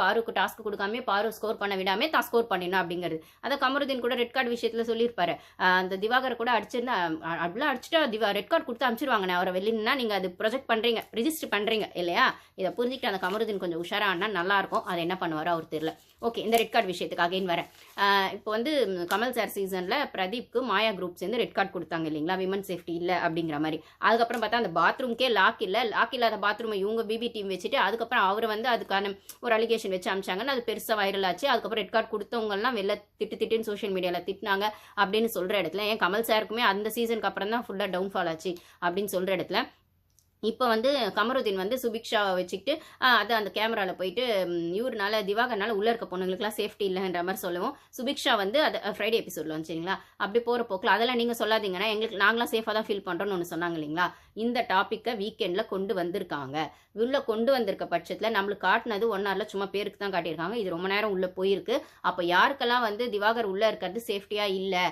பாருக்கு டாஸ்க் கொடுக்காம பாரு ஸ்கோர் பண்ண விடாம தான் ஸ்கோர் பண்ணிடணும் அப்படிங்கிறது. அதை கமருதீன் கூட ரெட் கார்டு விஷயத்துல சொல்லியிருப்பாரு. அந்த திவாகர் கூட அடிச்சிருந்தா அப்படிலாம் அடிச்சுட்டா திவா ரெட் கார்டு கொடுத்து அனுப்பிச்சிருவாங்க நான் அவரை வெளியினா நீங்க அது ப்ரொஜெக்ட் பண்றீங்க ரிஜிஸ்டர் பண்றீங்க இல்லையா? இதை புரிஞ்சுக்கிட்டு அந்த கமருதீன் கொஞ்சம் உஷாரா ஆனா நல்லா இருக்கும் அது என்ன பண்ணுவாரோ அவர் தெரியல. ஓகே இந்த ரெட் கார்டு விஷயத்துக்கு அகைன் வரேன். இப்போ வந்து கமல் சார் சீசன்ல பிரதீப்க்கு மாயா குரூப் சேர்ந்து ரெட் கார்டு கொடுத்தாங்க இல்லைங்களா? விமன் சேஃப்டி இல்லை அப்படிங்கிற மாதிரி. அதுக்கப்புறம் பார்த்தா அந்த பாத்ரூம்க்கே லாக் இல்லை. லாக் இல்லாத பாத்ரூமை இவங்க பிபி டீம் வச்சுட்டு அதுக்கப்புறம் அவர் வந்து அதுக்கான ஒரு அலிகேஷன் வச்சு அமிச்சாங்கன்னு அது பெருசாக வைரல் ஆச்சு. அதுக்கப்புறம் ரெட் கார்டு கொடுத்தவங்கலாம் வெளில திட்டு திட்டுன்னு சோஷியல் மீடியாவில் திட்டினாங்க அப்படின்னு சொல்கிற இடத்துல ஏன் கமல் சாருக்குமே அந்த சீசனுக்கு அப்புறம் தான் ஃபுல்லா டவுன்ஃபால் ஆச்சு அப்படின்னு சொல்கிற இடத்துல. இப்போ வந்து கமருதீன் வந்து சுபிக்ஷாவை வச்சுக்கிட்டு அது அந்த கேமராவில் போயிட்டு ம், இவருனால திவாகர்னால உள்ள இருக்க பொண்ணுங்களுக்குலாம் சேஃப்டி இல்லைன்ற மாதிரி சொல்லுவோம். சுபிக்ஷா வந்து அது ஃப்ரைடே எபிசோடில் வந்துச்சிங்களா? அப்படி போகிற போக்கில் அதெல்லாம் நீங்கள் சொல்லாதீங்கன்னா எங்களுக்கு நாங்களாம் சேஃபாக தான் ஃபீல் பண்ணுறோன்னு ஒன்று சொன்னாங்க இல்லைங்களா? இந்த டாப்பிக்கை வீக்கெண்டில் கொண்டு வந்திருக்காங்க. உள்ளே கொண்டு வந்திருக்க பட்சத்தில் நம்மளுக்கு காட்டினது ஒன் ஹவரில் சும்மா பேருக்கு தான் காட்டியிருக்காங்க. இது ரொம்ப நேரம் உள்ளே போயிருக்கு. அப்போ யாருக்கெல்லாம் வந்து திவாகர் உள்ளே இருக்கிறது சேஃப்டியாக இல்லை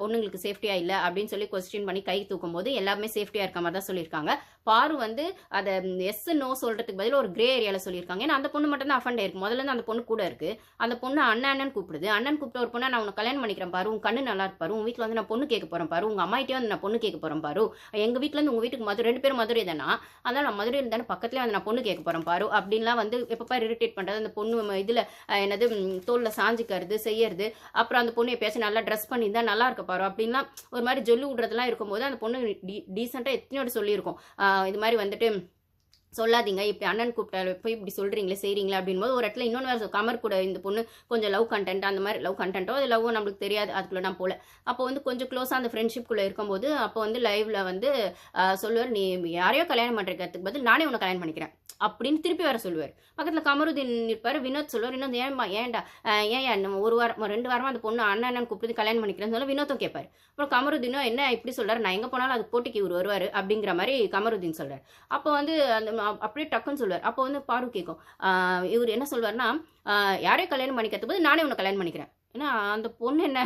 பொண்ணுங்களுக்கு சேஃப்டியாக இல்லை அப்படின்னு சொல்லி கொஸ்டின் பண்ணி கை தூக்கும் போது எல்லாமே சேஃப்டியாக இருக்க மாதிரி தான் சொல்லியிருக்காங்க. பாரு வந்து அதை எஸ் நோ சொல்கிறதுக்கு பதில் ஒரு கிரே ஏரியாவில் சொல்லியிருக்காங்க. ஏன்னா அந்த பொண்ணு மட்டும் தான் அஃபண்ட் ஆயிருக்கு. முதல்ல அந்த பொண்ணு கூட இருக்குது அந்த பொண்ணு அண்ணன் அண்ணன் கூப்பிடுது. அண்ணன் கூப்பிட்ட ஒரு பொண்ணை நான் உனக்கு கல்யாணம் பண்ணிக்கிறேன் பாரு. உன் கண்ணு நல்லா இருப்பாரு உன் வீட்டில் வந்து நான் பொண்ணு கேட்க போகிறேன் பாரு. உங்கள் அம்மாயிட்டே வந்து நான் பொண்ணு கேட்க போகிறேன் பாரு. எங்கள் வீட்டில் இருந்து உங்கள் வீட்டுக்கு மதுரை ரெண்டு பேரும் மதுரை தானா? அதனால் நான் மதுரையில் தானே பக்கத்துலேயே வந்து நான் பொண்ணு கேட்க போகிறேன் பாரு. அப்படின்லாம் வந்து எப்பப்பா இரிட்டேட் பண்ணுறது அந்த பொண்ணு இதில் என்னது தோலில் சாஞ்சிக்கிறது செய்யறது. அப்புறம் அந்த பொண்ணு எப்பயாச்சும் நல்லா ட்ரெஸ் பண்ணியிருந்தா நல்லா இருக்க பாரு. அப்படின்லாம் ஒரு மாதிரி ஜொல்லு விடுறதுலாம் இருக்கும்போது அந்த பொண்ணு டீசெண்டாக எத்தனையோட சொல்லியிருக்கோம். இது மாதிரி வந்துட்டு சொல்லாதீங்க. இப்படி அண்ணன் கூப்பிட்டாரு போய் இப்படி சொல்கிறீங்களே செய்கிறீங்களா அப்படின்போது ஒரு இடத்துல இன்னொன்று வேறு கமர் கூட இந்த பொண்ணு கொஞ்சம் லவ் கண்டென்ட் அந்த மாதிரி லவ் கண்டென்ட்டோ அது லவ்வோ நம்மளுக்கு தெரியாது அதுக்குள்ள நான் போல. அப்போ வந்து கொஞ்சம் க்ளோஸாக அந்த ஃப்ரெண்ட்ஷிப்குள்ளே இருக்கும்போது அப்போ வந்து லைவ்ல வந்து சொல்லுவார் நீ யாரையோ கல்யாணம் பண்ணுறதுக்கு பதில் நானே உன்னை கல்யாணம் பண்ணிக்கிறேன். அப்படின்னு திருப்பி வர சொல்லுவார். பக்கத்தில் கமருதீன் இருப்பார் வினோத் சொல்லுவார் இன்னும் ஏன்பா ஏன்டா ஏன் நம்ம ஒரு வாரம் ரெண்டு வாரமாக அந்த பொண்ணு அண்ணன் அண்ணன் கூப்பிட்டு கல்யாணம் பண்ணிக்கிறேன்னு சொல்ல வினோத்தும் கேட்பார் அப்புறம் கமருதீனும் என்ன இப்படி சொல்கிறார் நான் எங்கே போனாலும் அது போட்டிக்கு இவர் வருவார் அப்படிங்கிற மாதிரி கமருதீன் சொல்கிறார் அப்போ வந்து அந்த அப்படியே டக்குன்னு சொல்லுவார். அப்போ வந்து பாரு கேட்கும் இவர் என்ன சொல்வார்னா யாரையும் கல்யாணம் பண்ணிக்கிறது போது நானே உன்னை கல்யாணம் பண்ணிக்கிறேன். ஏன்னா அந்த பொண்ணு என்ன?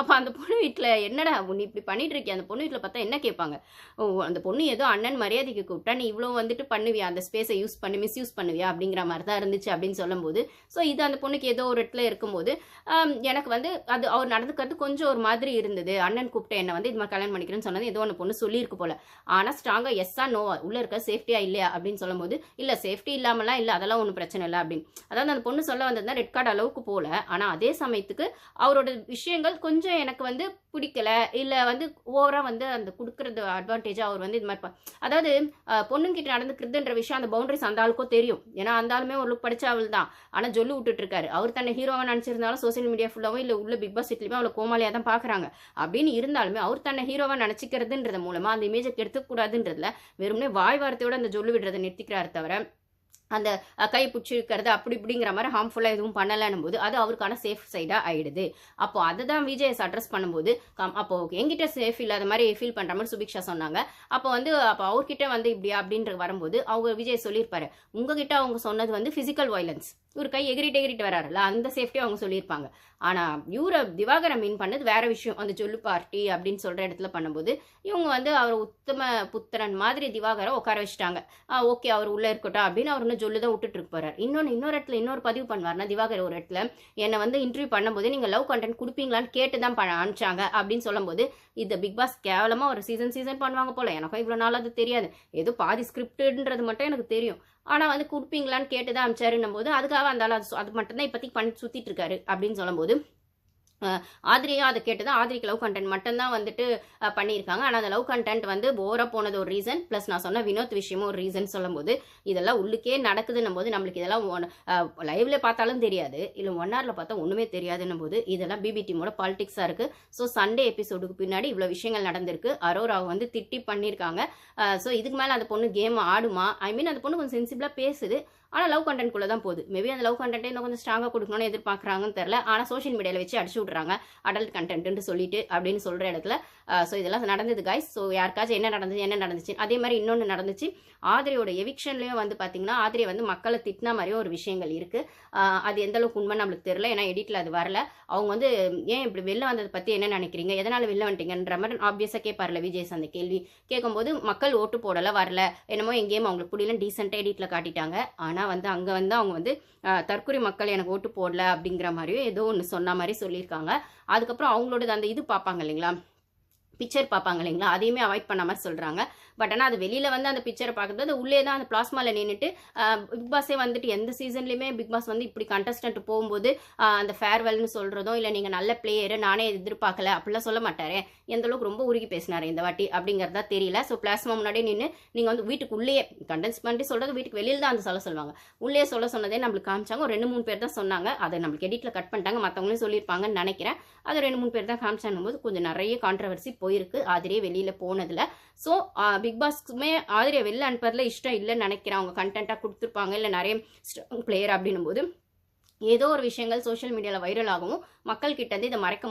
அப்போ அந்த பொண்ணு வீட்டில் என்னடா நீ இப்படி பண்ணிட்டு இருக்கிய? அந்த பொண்ணு வீட்டில் பார்த்தா என்ன கேட்பாங்க? ஓ அந்த பொண்ணு ஏதோ அண்ணன் மரியாதைக்கு கூப்பிட்டா நீ இவ்வளோ வந்துட்டு பண்ணுவியா? அந்த ஸ்பேஸை யூஸ் பண்ணி மிஸ்யூஸ் பண்ணுவியா? அப்படிங்கிற மாதிரி தான் இருந்துச்சு அப்படின்னு சொல்லும்போது ஸோ இது அந்த பொண்ணுக்கு ஏதோ ஒரு இடத்துல இருக்கும்போது எனக்கு வந்து அது அவர் நடந்துக்கிறது கொஞ்சம் ஒரு மாதிரி இருந்தது. அண்ணன் கூப்பிட்ட என்ன வந்து இது மாதிரி கல்யாணம் பண்ணிக்கிறேன்னு சொன்னது ஏதோ ஒன்று பொண்ணு சொல்லியிருக்கு போல. ஆனால் ஸ்ட்ராங்காக எஸ்ஸா நோவா உள்ள இருக்க சேஃப்டியா இல்லையா? அப்படின்னு சொல்லும்போது இல்லை சேஃப்டி இல்லாமலாம் இல்லை அதெல்லாம் ஒன்றும் பிரச்சனை இல்லை அப்படின்னு. அதாவது அந்த பொண்ணு சொல்ல வந்ததுன்னா ரெட் கார்டு அளவுக்கு போகல ஆனால் அதே சமயத்துக்கு அவரோட விஷயங்கள் கொஞ்சம் எனக்கு வந்து பிடிக்கல. இல்லை வந்து ஓவராக வந்து அந்த கொடுக்குறது அட்வான்டேஜாக அவர் வந்து இது மாதிரி அதாவது பொண்ணுங்கிட்ட நடந்துக்கிறதுன்ற விஷயம் அந்த பவுண்டரிஸ் அந்த ஆளுக்கும் தெரியும். ஏன்னா அந்த ஆளுமே ஒரு லுக் படிச்ச அவள் தான். ஆனால் ஜொல்லு விட்டுட்டுருக்காரு. அவர் தன்னை ஹீரோவாக நினச்சிருந்தாலும் சோஷியல் மீடியா ஃபுல்லாகவும் இல்லை உள்ள பிக் பாஸ் வீட்லையுமே அவளை கோமாளியாக தான் பார்க்குறாங்க அப்படின்னு இருந்தாலுமே அவர் தன்னை ஹீரோவாக நினச்சிக்கிறதுன்றது மூலமாக அந்த இமேஜை கெடுத்துக்கூடாதுன்றதுல வெறுமனே வாய் வார்த்தையோட அந்த ஜொல்லு விடுறதை நிறுத்திக்கிறார் தவிர அந்த கை பிடிச்சிருக்கிறது அப்படி இப்படிங்கிற மாதிரி ஹார்ம்ஃபுல்லாக எதுவும் பண்ணலைன்னும் போது அது அவருக்கான சேஃப் சைடாக ஆயிடுது. அப்போ அதை தான் விஜய்ஸ் அட்ரஸ் பண்ணும்போது கம் அப்போ என்கிட்ட சேஃப் இல்லாத மாதிரி ஃபீல் பண்ணுற மாதிரி சுபிக்ஷா சொன்னாங்க. அப்போ வந்து அப்போ அவர்கிட்ட வந்து இப்படியா அப்படின்ற வரும்போது அவங்க விஜய் சொல்லியிருப்பாரு உங்ககிட்ட அவங்க சொன்னது வந்து ஃபிசிக்கல் வயலன்ஸ் ஒரு கை எகிரிட்டு எகிரிட்டு வராருல்ல அந்த சேஃப்டி அவங்க சொல்லியிருப்பாங்க. ஆனால் இவரை திவாகரை மீன் பண்ணது வேற விஷயம். அந்த சொல்லு பார்ட்டி அப்படின்னு சொல்கிற இடத்துல பண்ணும்போது இவங்க வந்து அவர் உத்தம புத்திரன் மாதிரி திவாகரை உட்கார வச்சுட்டாங்க. ஓகே அவர் உள்ளே இருக்கட்டும் அப்படின்னு அவர் இன்னும் சொல்லு தான் விட்டுட்டு போறாரு. இன்னொன்று இன்னொரு இடத்துல இன்னொரு பதிவு பண்ணுவார்னா திவாகர் ஒரு இடத்துல என்னை வந்து இன்டர்வியூ பண்ணும்போது நீங்கள் லவ் கண்டென்ட் கொடுப்பீங்களான்னு கேட்டு தான் பண்ண அனுப்பிச்சாங்க. அப்படின்னு சொல்லும்போது இந்த பிக் பாஸ் கேவலமாக ஒரு சீசன் சீசன் பண்ணுவாங்க போல. எனக்கும் இவ்வளோ நாள் அது தெரியாது. ஏதோ பாதி ஸ்கிரிப்டுன்றது மட்டும் எனக்கு தெரியும். ஆனால் வந்து கொடுப்பீங்களான்னு கேட்டு தான் அமிச்சாருன்னும் போது அதுக்காக அந்த ஆள் அது அது மட்டும்தான் இப்போதைக்கு பண்ணி சுற்றிட்டு இருக்காரு அப்படின்னு சொல்லும்போது அஹ், ஆதிரியும் அதை கேட்டு தான் ஆதிரிக்கு லவ் கண்டென்ட் மட்டும்தான் வந்துட்டு பண்ணியிருக்காங்க. ஆனால் அந்த லவ் கண்டென்ட் வந்து போராக போனது ஒரு ரீசன் ப்ளஸ் நான் சொன்ன வினோத் விஷயமும் ஒரு ரீசன் சொல்லும்போது இதெல்லாம் உள்ளுக்கே நடக்குதுன்னும் போது நம்மளுக்கு இதெல்லாம் ஒன் லைவ்ல பார்த்தாலும் தெரியாது. இல்லை ஒன் ஹவரில் பார்த்தா ஒன்றுமே தெரியாதுன்னும் போது இதெல்லாம் பிபிடிமோட பாலிடிக்ஸாக இருக்குது ஸோ சண்டே எபிசோடுக்கு பின்னாடி இவ்வளோ விஷயங்கள் நடந்திருக்கு. அரோராவை வந்து திட்டி பண்ணியிருக்காங்க. ஸோ இதுக்கு மேலே அந்த பொண்ணு கேம் ஆடுமா? ஐ மீன் அந்த பொண்ணு கொஞ்சம் சென்சிபிளாக பேசுது. ஆனால் லவ் கண்டென்ட்குள்ளே தான் போகுது. மேபி அந்த லவ் கண்டென்ட்டே இன்னும் கொஞ்சம் ஸ்ட்ராங்காக கொடுக்கணும்னு எதிர்பார்க்குறாங்கன்னு தெரில ஆனால் சோஷியல் மீடியாவில் வச்சு அடிச்சு விட்றாங்க அடல்ட் கண்டென்ட்னு சொல்லிட்டு அப்படின்னு சொல்கிற இடத்துல ஸோ இதெல்லாம் நடந்தது காய்ஸ் ஸோ யாருக்காச்சும் என்ன நடந்துச்சு என்ன நடந்துச்சு அதே மாதிரி இன்னொன்று நடந்துச்சு. ஆதிரியோட எவிக்ஷன்லேயும் வந்து பார்த்தீங்கன்னா ஆதிரியை வந்து மக்களை திட்டின மாதிரியும் ஒரு விஷயங்கள் இருக்குது அது எந்த அளவுக்கு உண்மை நம்மளுக்கு தெரில ஏன்னா எடிட்டில் அது வரல. அவங்க வந்து ஏன் இப்படி வெளில வந்ததை பற்றி என்ன நினைக்கிறீங்க? எதனால் வெளில வந்துட்டீங்கன்ற மாதிரி ஆப்வியஸாக கேட்பார்ல விஜய்ஸ் அந்த கேள்வி. கேட்கும்போது மக்கள் ஓட்டு போடலை வரல. என்னமோ எங்கேயும் அவங்களுக்கு புரியல டீசெண்டாக எடிட்டில் காட்டிட்டாங்க. ஆனால் ஆனால் வந்து அங்கே வந்து அவங்க வந்து தற்கொலை மக்கள் எனக்கு ஓட்டு போடல அப்படிங்கிற மாதிரியும் ஏதோ ஒன்று சொன்ன மாதிரி சொல்லியிருக்காங்க. அதுக்கப்புறம் அவங்களோட அந்த இது பார்ப்பாங்க இல்லைங்களா? பிக்சர் பார்ப்பாங்க இல்லைங்களா? அதையுமே அவாய்ட் பண்ண மாதிரி சொல்கிறாங்க பட் ஆனால் அது வெளியில் வந்து அந்த பிக்சரை பார்க்குறது அது உள்ளே தான் அந்த பிளாஸ்மாவில் நின்றுட்டு பிக் பாஸே வந்துட்டு எந்த சீசன்லையுமே பிக் பாஸ் வந்து இப்படி கண்டஸ்டன்ட் போகும்போது அந்த ஃபேர்வெல்னு சொல்கிறதோ இல்லை நீங்கள் நல்ல பிளேயரு நானே எதிர்பார்க்கல அப்படிலாம் சொல்ல மாட்டாரே. எந்த அளவுக்கு ரொம்ப உருகி பேசினார் இந்த வாட்டி அப்படிங்கிறதா தெரியல. ஸோ பிளாஸ்மா முன்னாடியே நின்று நீங்கள் வந்து வீட்டுக்குள்ளேயே கண்டென்ஸ் பண்ணி சொல்கிறது வீட்டுக்கு வெளியில் தான் அந்த சொல்ல சொல்லுவாங்க. உள்ளே சொல்ல சொன்னதே நம்மளுக்கு காமிச்சாங்க. ஒரு ரெண்டு மூணு பேர் தான் சொன்னாங்க. அதை நம்மளுக்கு எடிட்டில் கட் பண்ணிட்டாங்க. மற்றவங்களும் சொல்லியிருப்பாங்கன்னு நினைக்கிறேன். அது ரெண்டு மூணு பேர் தான் காமிச்சாங்க போது கொஞ்சம் நிறைய கான்ட்ரவர்சி போயிருக்கு. ஆதிரியே வெளியில் போனதில். ஸோ பிக் பாஸ்க்குமே ஆதிரியை வெளில அனுப்புறதுல இஷ்டம் இல்லைன்னு நினைக்கிறேன். அவங்க கண்டென்ட்டாக கொடுத்துருப்பாங்க. இல்லை நிறைய ஸ்ட்ராங் பிளேயர் அப்படின்னும் போது ஏதோ ஒரு விஷயங்கள் சோஷியல் மீடியாவில் வைரல் ஆகவும் மக்கள் கிட்ட இருந்து இதை மறைக்க